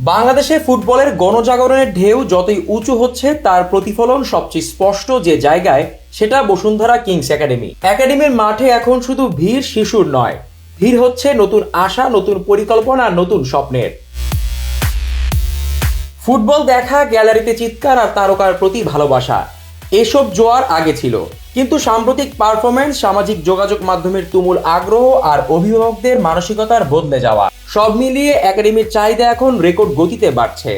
বাংলাদেশে ফুটবলের গণজাগরণের ঢেউ যতই উঁচু হচ্ছে, তার প্রতিফলন সবচেয়ে স্পষ্ট যে জায়গায়, সেটা বসুন্ধরা কিংস একাডেমি। একাডেমির মাঠে এখন শুধু ভিড় শিশুর নয়। ভিড় হচ্ছে নতুন আশা, নতুন পরিকল্পনা, নতুন স্বপ্নের। ফুটবল দেখা, গ্যালারিতে চিৎকার আর তারকার প্রতি ভালোবাসা। এসব জোয়ার আগে ছিল। কিন্তু সাম্প্রতিক পারফরমেন্স সামাজিক যোগাযোগ মাধ্যমের তুমুল আগ্রহ আর অভিভাবকদের মানসিকতার বদলে যাওয়া, সব মিলিয়ে একাডেমির চাহিদা এখন রেকর্ড গতিতে বাড়ছে।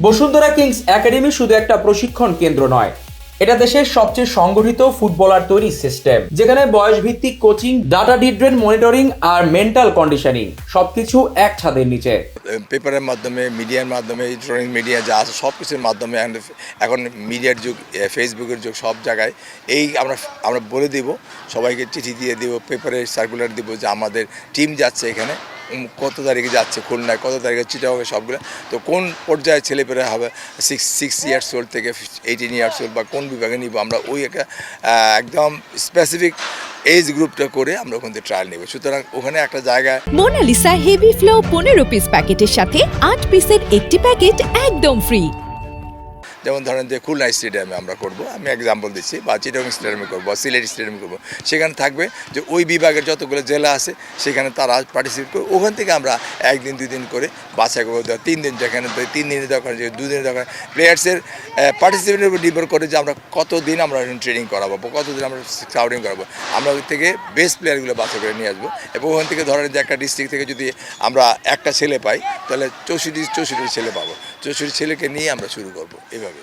বসুন্ধরা কিংস একাডেমি শুধু একটা প্রশিক্ষণ কেন্দ্র নয় এটা দেশের সবচেয়ে সংগঠিত ফুটবলার তৈরি সিস্টেম, যেখানে বয়স ভিত্তিক কোচিং, ডাটা ডিড্রেন মনিটরিং আর মেন্টাল কন্ডিশনিং, সবকিছু এক ছাদের নিচে। পেপারের মাধ্যমে, মিডিয়ার মাধ্যমে, ইলেকট্রনিক মিডিয়া যা আছে সব কিছুর মাধ্যমে এখন- মিডিয়ার যুগ ফেসবুকের যুগ, সব জায়গায়। এই আমরা আমরা বলে দিব, সবাইকে চিঠি দিয়ে দিব, পেপারে সার্কুলার দিব যে আমাদের টিম যাচ্ছে এখানে। কত তারিখে যাচ্ছে খুলনায়, কত তারিখে চিটা হবে সবগুলো, তো কোন পর্যায়ে ছেলেপেলে হবে সিক্স সিক্স ইয়ার্স ওল্ড থেকে এইটিন ইয়ার্স ওল্ড বা কোন বিভাগে নিব, আমরা ওই একটা একদম স্পেসিফিক এজ গ্রুপটা করে আমরা ওখান থেকে ট্রায়াল নেব। সুতরাং ওখানে একটা জায়গায় মোনালিসা হেভি ফ্লো পনেরো পিস প্যাকেটের সাথে আট পিসের একটি প্যাকেট একদম ফ্রি যেমন ধরেন যে খুলনা স্টেডিয়ামে আমরা করব, আমি এক্সাম্পল দিচ্ছি, বা চিটং স্টেডিয়ামে করব সিলেট স্টেডিয়ামে করব। সেখানে থাকবে যে ওই বিভাগের যতগুলো জেলা আছে, সেখানে তারা পার্টিসিপেট করে ওখান থেকে আমরা একদিন, দুই দিন করে বাছাই করব। তিন দিন যেখানে তিন দিনের দরকার, যে দুদিনের দরকার। প্লেয়ার্সের পার্টিসিপেটের উপর নির্ভর করে যে আমরা কতদিন আমরা ট্রেনিং করাবো কতদিন আমরা স্কাউটিং করাবো। আমরা ওই থেকে বেস্ট প্লেয়ারগুলো বাছাই করে নিয়ে আসব। এবং ওখান থেকে ধরেন যে একটা ডিস্ট্রিক্ট থেকে যদি আমরা একটা ছেলে পাই, তাহলে চৌষট্টি চৌষট্টি ছেলে পাবো। চৌষট্টি ছেলেকে নিয়ে আমরা শুরু করব। এভাবে।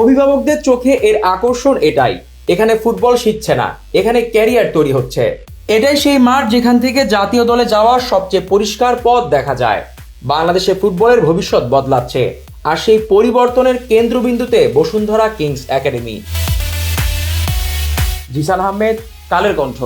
অভিভাবকদের চোখে এর আকর্ষণ এটাই। এখানে ফুটবল শিখছে না, এখানে ক্যারিয়ার তৈরি হচ্ছে। এটাই সেই মাঠ যেখান থেকে জাতীয় দলে যাওয়ার সবচেয়ে পরিষ্কার পথ দেখা যায়। বাংলাদেশে ফুটবলের ভবিষ্যৎ বদলাচ্ছে, আর সেই পরিবর্তনের কেন্দ্রবিন্দুতে বসুন্ধরা কিংস একাডেমি। জিসান আহমেদ, কালের কণ্ঠ